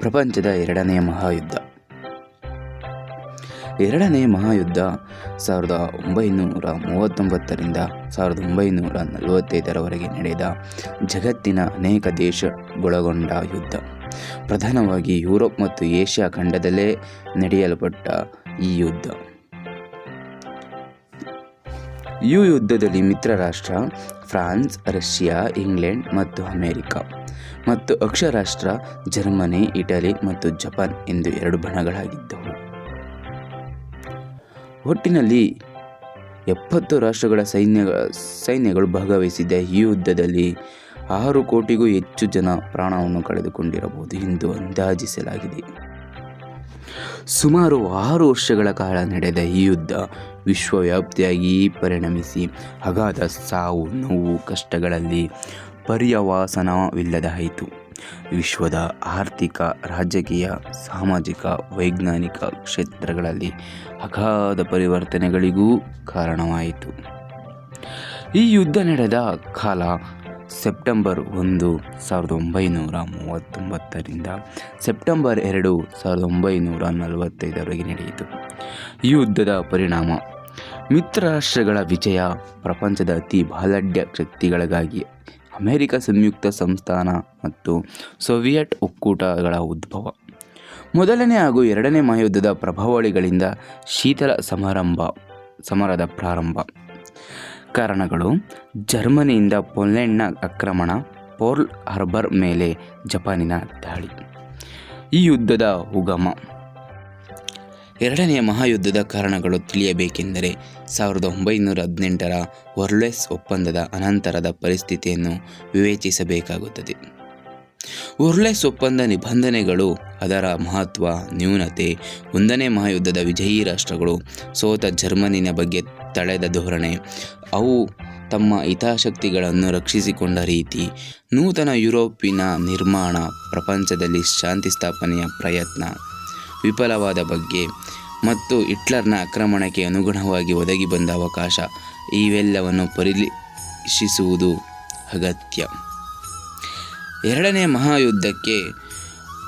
ಪ್ರಪಂಚದ ಎರಡನೆಯ ಮಹಾಯುದ್ಧ. ಎರಡನೇ ಮಹಾಯುದ್ಧ ಸಾವಿರದ ಒಂಬೈನೂರ ಮೂವತ್ತೊಂಬತ್ತರಿಂದ ಸಾವಿರದ ಒಂಬೈನೂರ ನಲವತ್ತೈದರವರೆಗೆ ನಡೆದ ಜಗತ್ತಿನ ಅನೇಕ ದೇಶಗೊಳಗೊಂಡ ಯುದ್ಧ. ಪ್ರಧಾನವಾಗಿ ಯುರೋಪ್ ಮತ್ತು ಏಷ್ಯಾ ಖಂಡದಲ್ಲೇ ನಡೆಯಲ್ಪಟ್ಟ ಈ ಯುದ್ಧ. ಈ ಯುದ್ಧದಲ್ಲಿ ಮಿತ್ರ ರಾಷ್ಟ್ರ ಫ್ರಾನ್ಸ್, ರಷ್ಯಾ, ಇಂಗ್ಲೆಂಡ್ ಮತ್ತು ಅಮೆರಿಕ. ಮತ್ತು ಅಕ್ಷರಾಷ್ಟ್ರ, ಜರ್ಮನಿ, ಇಟಲಿ ಮತ್ತು ಜಪಾನ್ ಎಂದು ಎರಡು ಬಣಗಳಾಗಿದ್ದವು ಒಟ್ಟಿನಲ್ಲಿ ಎಪ್ಪತ್ತು ರಾಷ್ಟ್ರಗಳ ಸೈನ್ಯ, ಸೈನ್ಯಗಳು ಭಾಗವಹಿಸಿದ್ದ ಈ ಯುದ್ಧದಲ್ಲಿ ಆರು ಕೋಟಿಗೂ ಹೆಚ್ಚು ಜನ ಪ್ರಾಣವನ್ನು ಕಳೆದುಕೊಂಡಿರಬಹುದು ಎಂದು ಅಂದಾಜಿಸಲಾಗಿದೆ. ಸುಮಾರು ಆರು ವರ್ಷಗಳ ಕಾಲ ನಡೆದ ಈ ಯುದ್ಧ ವಿಶ್ವವ್ಯಾಪ್ತಿಯಾಗಿ ಪರಿಣಮಿಸಿ, ಅಗಾಧ ಸಾವು, ನೋವು, ಕಷ್ಟಗಳಲ್ಲಿ ಪರ್ಯವಾಸನವಿಲ್ಲದಾಯಿತು ವಿಶ್ವದ ಆರ್ಥಿಕ, ರಾಜಕೀಯ, ಸಾಮಾಜಿಕ, ವೈಜ್ಞಾನಿಕ ಕ್ಷೇತ್ರಗಳಲ್ಲಿ ಅಗಾಧ ಪರಿವರ್ತನೆಗಳಿಗೂ ಕಾರಣವಾಯಿತು. ಈ ಯುದ್ಧ ನಡೆದ ಕಾಲ ಸೆಪ್ಟೆಂಬರ್ ಒಂದು, ಸಾವಿರದ ಒಂಬೈನೂರ ಮೂವತ್ತೊಂಬತ್ತರಿಂದ ಸೆಪ್ಟೆಂಬರ್ ಎರಡು, ಸಾವಿರದ ಒಂಬೈನೂರ ನಲವತ್ತೈದರವರೆಗೆ ನಡೆಯಿತು. ಈ ಯುದ್ಧದ ಪರಿಣಾಮ ಮಿತ್ರ ರಾಷ್ಟ್ರಗಳ ವಿಜಯ, ಪ್ರಪಂಚದ ಅತಿ ಬಲಾಢ್ಯ ಶಕ್ತಿಗಳಿಗಾಗಿ ಅಮೆರಿಕ ಸಂಯುಕ್ತ ಸಂಸ್ಥಾನ ಮತ್ತು ಸೋವಿಯಟ್ ಒಕ್ಕೂಟಗಳ ಉದ್ಭವ. ಮೊದಲನೇ ಹಾಗೂ ಎರಡನೇ ಮಹಾಯುದ್ಧದ ಪ್ರಭಾವಳಿಗಳಿಂದ ಶೀತಲ ಸಮಾರಂಭ, ಸಮರದ ಪ್ರಾರಂಭ. ಕಾರಣಗಳು, ಜರ್ಮನಿಯಿಂದ ಪೋಲೆಂಡ್ನ ಆಕ್ರಮಣ, ಪೋರ್ಲ್ ಹಾರ್ಬರ್ ಮೇಲೆ ಜಪಾನಿನ ದಾಳಿ. ಈ ಯುದ್ಧದ ಉಗಮ. ಎರಡನೆಯ ಮಹಾಯುದ್ಧದ ಕಾರಣಗಳು ತಿಳಿಯಬೇಕೆಂದರೆ ಸಾವಿರದ ಒಂಬೈನೂರ ಹದಿನೆಂಟರ ವರ್ಲೆಸ್ ಒಪ್ಪಂದದ ಅನಂತರದ ಪರಿಸ್ಥಿತಿಯನ್ನು ವಿವೇಚಿಸಬೇಕಾಗುತ್ತದೆ. ವರ್ಲೆಸ್ ಒಪ್ಪಂದ ನಿಬಂಧನೆಗಳು, ಅದರ ಮಹತ್ವ, ನ್ಯೂನತೆ, ಒಂದನೇ ಮಹಾಯುದ್ಧದ ವಿಜಯಿ ರಾಷ್ಟ್ರಗಳು, ಸೋತ ಜರ್ಮನಿನ ಬಗ್ಗೆ ತಳೆದ ಧೋರಣೆ, ಅವು ತಮ್ಮ ಹಿತಾಸಕ್ತಿಗಳನ್ನು ರಕ್ಷಿಸಿಕೊಂಡ ರೀತಿ, ನೂತನ ಯುರೋಪಿನ ನಿರ್ಮಾಣ, ಪ್ರಪಂಚದಲ್ಲಿ ಶಾಂತಿ ಸ್ಥಾಪನೆಯ ಪ್ರಯತ್ನ. ವಿಫಲವಾದ ಬಗ್ಗೆ ಮತ್ತು ಹಿಟ್ಲರ್ನ ಆಕ್ರಮಣಕ್ಕೆ ಅನುಗುಣವಾಗಿ ಒದಗಿ ಬಂದ ಅವಕಾಶ ಇವೆಲ್ಲವನ್ನು ಪರಿಶೀಲಿಸುವುದು ಅಗತ್ಯ. ಎರಡನೇ ಮಹಾಯುದ್ಧಕ್ಕೆ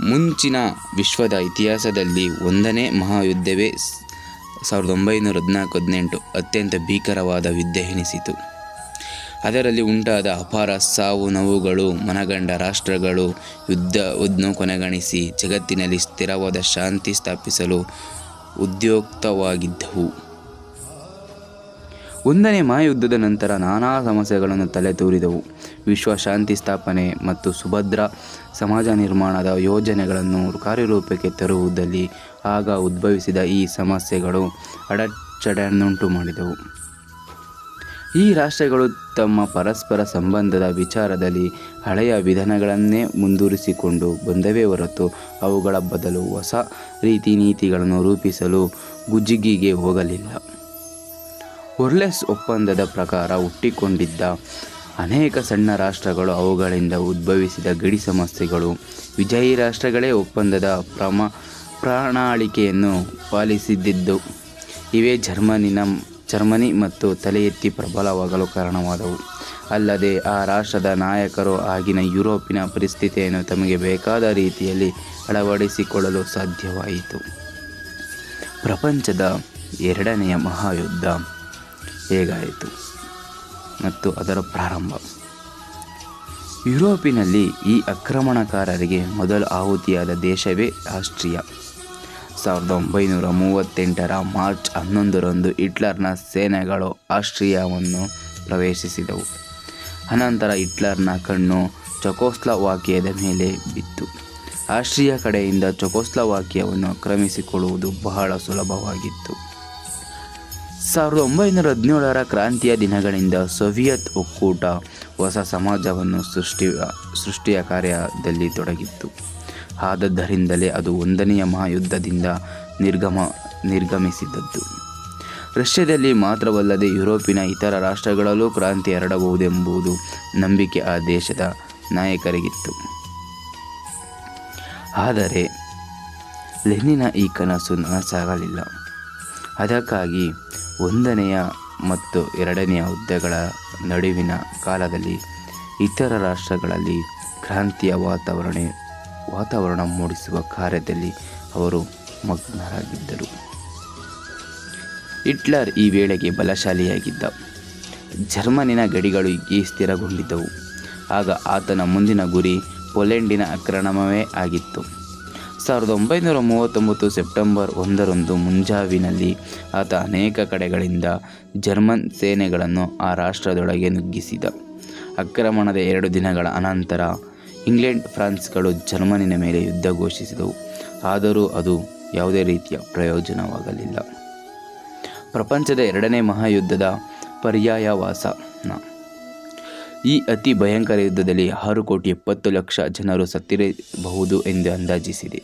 ಮುಂಚಿನ ವಿಶ್ವದ ಇತಿಹಾಸದಲ್ಲಿ ಒಂದನೇ ಮಹಾಯುದ್ಧವೇ ಸಾವಿರದ ಒಂಬೈನೂರ ಹದಿನಾಲ್ಕು ಹದಿನೆಂಟು ಅತ್ಯಂತ ಭೀಕರವಾದ ಯುದ್ಧ ಎನಿಸಿತು. ಅದರಲ್ಲಿ ಉಂಟಾದ ಅಪಾರ ಸಾವು ನೋವುಗಳು, ಮನಗಂಡ ರಾಷ್ಟ್ರಗಳು ಯುದ್ಧವನ್ನು ಕೊನೆಗಣಿಸಿ ಜಗತ್ತಿನಲ್ಲಿ ಸ್ಥಿರವಾದ ಶಾಂತಿ ಸ್ಥಾಪಿಸಲು ಉದ್ಯುಕ್ತವಾಗಿದ್ದವು. ಒಂದನೇ ಮಹಾಯುದ್ಧದ ನಂತರ ನಾನಾ ಸಮಸ್ಯೆಗಳನ್ನು ತಲೆತೂರಿದವು. ವಿಶ್ವ ಶಾಂತಿ ಸ್ಥಾಪನೆ ಮತ್ತು ಸುಭದ್ರ ಸಮಾಜ ನಿರ್ಮಾಣದ ಯೋಜನೆಗಳನ್ನು ಕಾರ್ಯರೂಪಕ್ಕೆ ತರುವುದಲ್ಲಿ ಆಗ ಉದ್ಭವಿಸಿದ ಈ ಸಮಸ್ಯೆಗಳು ಅಡಚಣೆಯನ್ನುಂಟು ಮಾಡಿದವು ಈ ರಾಷ್ಟ್ರಗಳು ತಮ್ಮ ಪರಸ್ಪರ ಸಂಬಂಧದ ವಿಚಾರದಲ್ಲಿ ಹಳೆಯ ವಿಧಾನಗಳನ್ನೇ ಮುಂದುವರಿಸಿಕೊಂಡು ಬಂದವೇ ಹೊರತು ಅವುಗಳ ಬದಲು ಹೊಸ ರೀತಿ ನೀತಿಗಳನ್ನು ರೂಪಿಸಲು ಗುಜ್ಜಿಗಿಗೆ ಹೋಗಲಿಲ್ಲ. ವರ್ಲೆಸ್ ಒಪ್ಪಂದದ ಪ್ರಕಾರ ಹುಟ್ಟಿಕೊಂಡಿದ್ದ ಅನೇಕ ಸಣ್ಣ ರಾಷ್ಟ್ರಗಳು ಅವುಗಳಿಂದ ಉದ್ಭವಿಸಿದ ಗಡಿ ಸಮಸ್ಯೆಗಳು, ವಿಜಯಿ ರಾಷ್ಟ್ರಗಳೇ ಒಪ್ಪಂದದ ಪ್ರಮ, ಪ್ರಣಾಳಿಕೆಯನ್ನು ಪಾಲಿಸಿದ್ದಿದ್ದು, ಇವೇ ಜರ್ಮನಿನ ಜರ್ಮನಿ ಮತ್ತು ತಲೆ ಎತ್ತಿ ಪ್ರಬಲವಾಗಲು ಕಾರಣವಾದವು. ಅಲ್ಲದೆ ಆ ರಾಷ್ಟ್ರದ ನಾಯಕರು ಆಗಿನ ಯುರೋಪಿನ ಪರಿಸ್ಥಿತಿಯನ್ನು ತಮಗೆ ಬೇಕಾದ ರೀತಿಯಲ್ಲಿ ಅಳವಡಿಸಿಕೊಳ್ಳಲು ಸಾಧ್ಯವಾಯಿತು. ಪ್ರಪಂಚದ ಎರಡನೆಯ ಮಹಾಯುದ್ಧ ಹೇಗಾಯಿತು ಮತ್ತು ಅದರ ಪ್ರಾರಂಭ? ಯುರೋಪಿನಲ್ಲಿ ಈ ಆಕ್ರಮಣಕಾರರಿಗೆ ಮೊದಲು ಆಹುತಿಯಾದ ದೇಶವೇ ಆಸ್ಟ್ರಿಯಾ ಸಾವಿರದ ಒಂಬೈನೂರ ಮೂವತ್ತೆಂಟರ ಮಾರ್ಚ್ ಹನ್ನೊಂದರಂದು ಹಿಟ್ಲರ್ನ ಸೇನೆಗಳು ಆಸ್ಟ್ರಿಯಾವನ್ನು ಪ್ರವೇಶಿಸಿದವು. ಅನಂತರ ಹಿಟ್ಲರ್ನ ಕಣ್ಣು ಚೊಕೋಸ್ಲವಾಕಿಯದ ಮೇಲೆ ಬಿತ್ತು. ಆಸ್ಟ್ರಿಯಾ ಕಡೆಯಿಂದ ಚೊಕೋಸ್ಲವಾಕಿಯವನ್ನು ಆಕ್ರಮಿಸಿಕೊಳ್ಳುವುದು ಬಹಳ ಸುಲಭವಾಗಿತ್ತು. ಸಾವಿರದ ಒಂಬೈನೂರ ಹದಿನೇಳರ ಕ್ರಾಂತಿಯ ದಿನಗಳಿಂದ ಸೋವಿಯತ್ ಒಕ್ಕೂಟ ಹೊಸ ಸಮಾಜವನ್ನು ಸೃಷ್ಟಿ, ಸೃಷ್ಟಿಯ ಕಾರ್ಯದಲ್ಲಿ ತೊಡಗಿತ್ತು. ಆದದ್ದರಿಂದಲೇ ಅದು ಒಂದನೆಯ ಮಹಾಯುದ್ಧದಿಂದ ನಿರ್ಗಮ ನಿರ್ಗಮಿಸಿದದ್ದು ರಷ್ಯಾದಲ್ಲಿ ಮಾತ್ರವಲ್ಲದೆ ಯುರೋಪಿನ ಇತರ ರಾಷ್ಟ್ರಗಳಲ್ಲೂ ಕ್ರಾಂತಿ ಹರಡಬಹುದೆಂಬುದು ನಂಬಿಕೆ ಆ ದೇಶದ ನಾಯಕರಿಗಿತ್ತು. ಆದರೆ ಲೆನಿನ ಈ ಕನಸು ನನಸಾಗಲಿಲ್ಲ. ಅದಕ್ಕಾಗಿ ಒಂದನೆಯ ಮತ್ತು ಎರಡನೆಯ ಹುದ್ದೆಗಳ ನಡುವಿನ ಕಾಲದಲ್ಲಿ ಇತರ ರಾಷ್ಟ್ರಗಳಲ್ಲಿ ಕ್ರಾಂತಿಯ ವಾತಾವರಣ ವಾತಾವರಣ ಮೂಡಿಸುವ ಕಾರ್ಯದಲ್ಲಿ ಅವರು ಮಗ್ನರಾಗಿದ್ದರು. ಹಿಟ್ಲರ್ ಈ ವೇಳೆಗೆ ಬಲಶಾಲಿಯಾಗಿದ್ದ. ಜರ್ಮನಿನ ಗಡಿಗಳು ಈ ಸ್ಥಿರಗೊಂಡಿದ್ದವು. ಆಗ ಆತನ ಮುಂದಿನ ಗುರಿ ಪೋಲೆಂಡಿನ ಆಕ್ರಮಣವೇ ಆಗಿತ್ತು. ಸಾವಿರದ ಒಂಬೈನೂರ ಮೂವತ್ತೊಂಬತ್ತು ಸೆಪ್ಟೆಂಬರ್ ಒಂದರಂದು ಮುಂಜಾವಿನಲ್ಲಿ ಆತ ಅನೇಕ ಕಡೆಗಳಿಂದ ಜರ್ಮನ್ ಸೇನೆಗಳನ್ನು ಆ ರಾಷ್ಟ್ರದೊಳಗೆ ನುಗ್ಗಿಸಿದ. ಆಕ್ರಮಣದ ಎರಡು ದಿನಗಳ ಅನಂತರ ಇಂಗ್ಲೆಂಡ್, ಫ್ರಾನ್ಸ್ಗಳು ಜರ್ಮನಿನ ಮೇಲೆ ಯುದ್ಧ ಘೋಷಿಸಿದವು. ಆದರೂ ಅದು ಯಾವುದೇ ರೀತಿಯ ಪ್ರಯೋಜನವಾಗಲಿಲ್ಲ. ಪ್ರಪಂಚದ ಎರಡನೇ ಮಹಾಯುದ್ಧದ ಪರ್ಯಾಯವಾಸನ ಈ ಅತಿ ಭಯಂಕರ ಯುದ್ಧದಲ್ಲಿ ಆರು ಕೋಟಿ ಎಪ್ಪತ್ತು ಲಕ್ಷ ಜನರು ಸತ್ತಿರಬಹುದು ಎಂದು ಅಂದಾಜಿಸಿದೆ.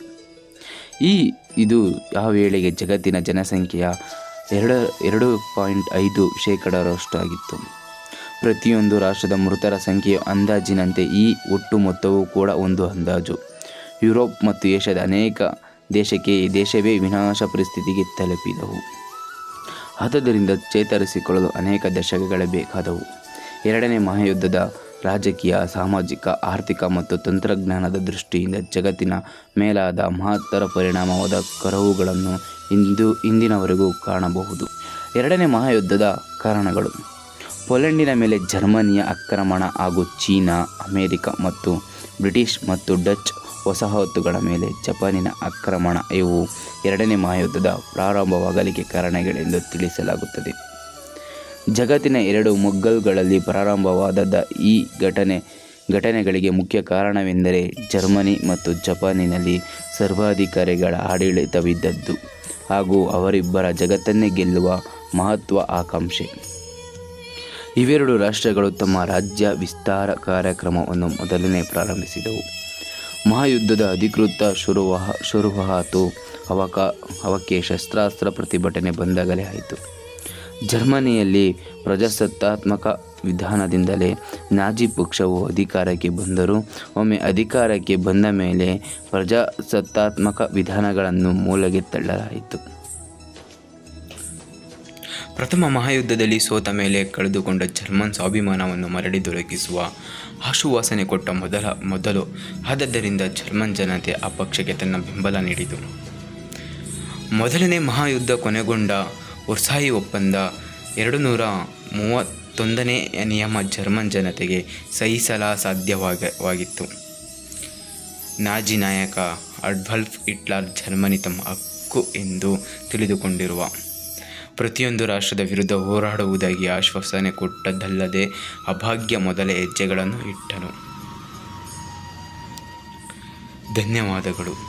ಈ, ಇದು ಆ ವೇಳೆಗೆ ಜಗತ್ತಿನ ಜನಸಂಖ್ಯೆಯ ಎರಡು ಎರಡು ಪಾಯಿಂಟ್ ಐದು ಶೇಕಡರಷ್ಟು ಆಗಿತ್ತು ಪ್ರತಿಯೊಂದು ರಾಷ್ಟ್ರದ ಮೃತರ ಸಂಖ್ಯೆಯ ಅಂದಾಜಿನಂತೆ ಈ ಒಟ್ಟು ಮೊತ್ತವೂ ಕೂಡ ಒಂದು ಅಂದಾಜು. ಯುರೋಪ್ ಮತ್ತು ಏಷ್ಯಾದ ಅನೇಕ ದೇಶಕ್ಕೆ ಈ ದೇಶವೇ ವಿನಾಶ ಪರಿಸ್ಥಿತಿಗೆ ತಲುಪಿದವು. ಆದ್ದರಿಂದ ಚೇತರಿಸಿಕೊಳ್ಳಲು ಅನೇಕ ದಶಕಗಳೇ ಬೇಕಾದವು. ಎರಡನೇ ಮಹಾಯುದ್ಧದ ರಾಜಕೀಯ, ಸಾಮಾಜಿಕ, ಆರ್ಥಿಕ ಮತ್ತು ತಂತ್ರಜ್ಞಾನದ ದೃಷ್ಟಿಯಿಂದ ಜಗತ್ತಿನ ಮೇಲಾದ ಮಹತ್ತರ ಪರಿಣಾಮವಾದ ಕರವುಗಳನ್ನು ಇಂದು, ಇಂದಿನವರೆಗೂ ಕಾಣಬಹುದು. ಎರಡನೇ ಮಹಾಯುದ್ಧದ ಕಾರಣಗಳು. ಪೋಲೆಂಡಿನ ಮೇಲೆ ಜರ್ಮನಿಯ ಆಕ್ರಮಣ ಹಾಗೂ ಚೀನಾ, ಅಮೇರಿಕ ಮತ್ತು ಬ್ರಿಟಿಷ್ ಮತ್ತು ಡಚ್ ವಸಾಹತುಗಳ ಮೇಲೆ ಜಪಾನಿನ ಆಕ್ರಮಣ ಇವು ಎರಡನೇ ಮಹಾಯುದ್ಧದ ಪ್ರಾರಂಭವಾಗಲಿಕ್ಕೆ ಕಾರಣಗಳೆಂದು ತಿಳಿಸಲಾಗುತ್ತದೆ. ಜಗತ್ತಿನ ಎರಡು ಮೊಗ್ಗಲ್ಗಳಲ್ಲಿ ಪ್ರಾರಂಭವಾದದ ಈ ಘಟನೆ, ಘಟನೆಗಳಿಗೆ ಮುಖ್ಯ ಕಾರಣವೆಂದರೆ ಜರ್ಮನಿ ಮತ್ತು ಜಪಾನಿನಲ್ಲಿ ಸರ್ವಾಧಿಕಾರಿಗಳ ಆಡಳಿತವಿದ್ದದ್ದು ಹಾಗೂ ಅವರಿಬ್ಬರ ಜಗತ್ತನ್ನೇ ಗೆಲ್ಲುವ ಮಹತ್ವ ಆಕಾಂಕ್ಷೆ. ಇವೆರಡು ರಾಷ್ಟ್ರಗಳು ತಮ್ಮ ರಾಜ್ಯ ವಿಸ್ತಾರ ಕಾರ್ಯಕ್ರಮವನ್ನು ಮೊದಲನೇ ಪ್ರಾರಂಭಿಸಿದವು. ಮಹಾಯುದ್ಧದ ಅಧಿಕೃತ ಶುರುವಹ, ಶುರುವಾತು ಅವಕ, ಅವಕ್ಕೆ ಶಸ್ತ್ರಾಸ್ತ್ರ ಪ್ರತಿಭಟನೆ ಬಂದಾಗಲೇ ಆಯಿತು. ಜರ್ಮನಿಯಲ್ಲಿ ಪ್ರಜಾಸತ್ತಾತ್ಮಕ ವಿಧಾನದಿಂದಲೇ ನಾಜಿ ಪಕ್ಷವು ಅಧಿಕಾರಕ್ಕೆ ಬಂದರೂ, ಒಮ್ಮೆ ಅಧಿಕಾರಕ್ಕೆ ಬಂದ ಮೇಲೆ ಪ್ರಜಾಸತ್ತಾತ್ಮಕ ವಿಧಾನಗಳನ್ನು ಮೂಲೆಗೆ ತಳ್ಳಲಾಯಿತು. ಪ್ರಥಮ ಮಹಾಯುದ್ಧದಲ್ಲಿ ಸೋತ ಮೇಲೆ ಕಳೆದುಕೊಂಡ ಜರ್ಮನ್ ಸ್ವಾಭಿಮಾನವನ್ನು ಮರಳಿ ದೊರಕಿಸುವ ಆಶುವಾಸನೆ ಕೊಟ್ಟ ಮೊದಲ, ಮೊದಲು. ಆದದ್ದರಿಂದ ಜರ್ಮನ್ ಜನತೆ ಆ ಪಕ್ಷಕ್ಕೆ ತನ್ನ ಬೆಂಬಲ ನೀಡಿತು. ಮೊದಲನೇ ಮಹಾಯುದ್ಧ ಕೊನೆಗೊಂಡ ವರ್ಸಾಯಿ ಒಪ್ಪಂದ ಎರಡು ನೂರ ಮೂವತ್ತೊಂದನೇ ನಿಯಮ ಜರ್ಮನ್ ಜನತೆಗೆ ಸಹಿಸಲ ಸಾಧ್ಯವಾಗಿತ್ತು ನಾಜಿ ನಾಯಕ ಅಡ್ವಲ್ಫ್ ಹಿಟ್ಲರ್ ಜರ್ಮನಿ ತಮ್ಮ ಹಕ್ಕು ಎಂದು ತಿಳಿದುಕೊಂಡಿರುವ ಪ್ರತಿಯೊಂದು ರಾಷ್ಟ್ರದ ವಿರುದ್ಧ ಹೋರಾಡುವುದಾಗಿ ಆಶ್ವಾಸನೆ ಕೊಟ್ಟದ್ದಲ್ಲದೆ ಅಭಾಗ್ಯ ಮೊದಲ ಹೆಜ್ಜೆಗಳನ್ನು ಇಟ್ಟನು. ಧನ್ಯವಾದಗಳು.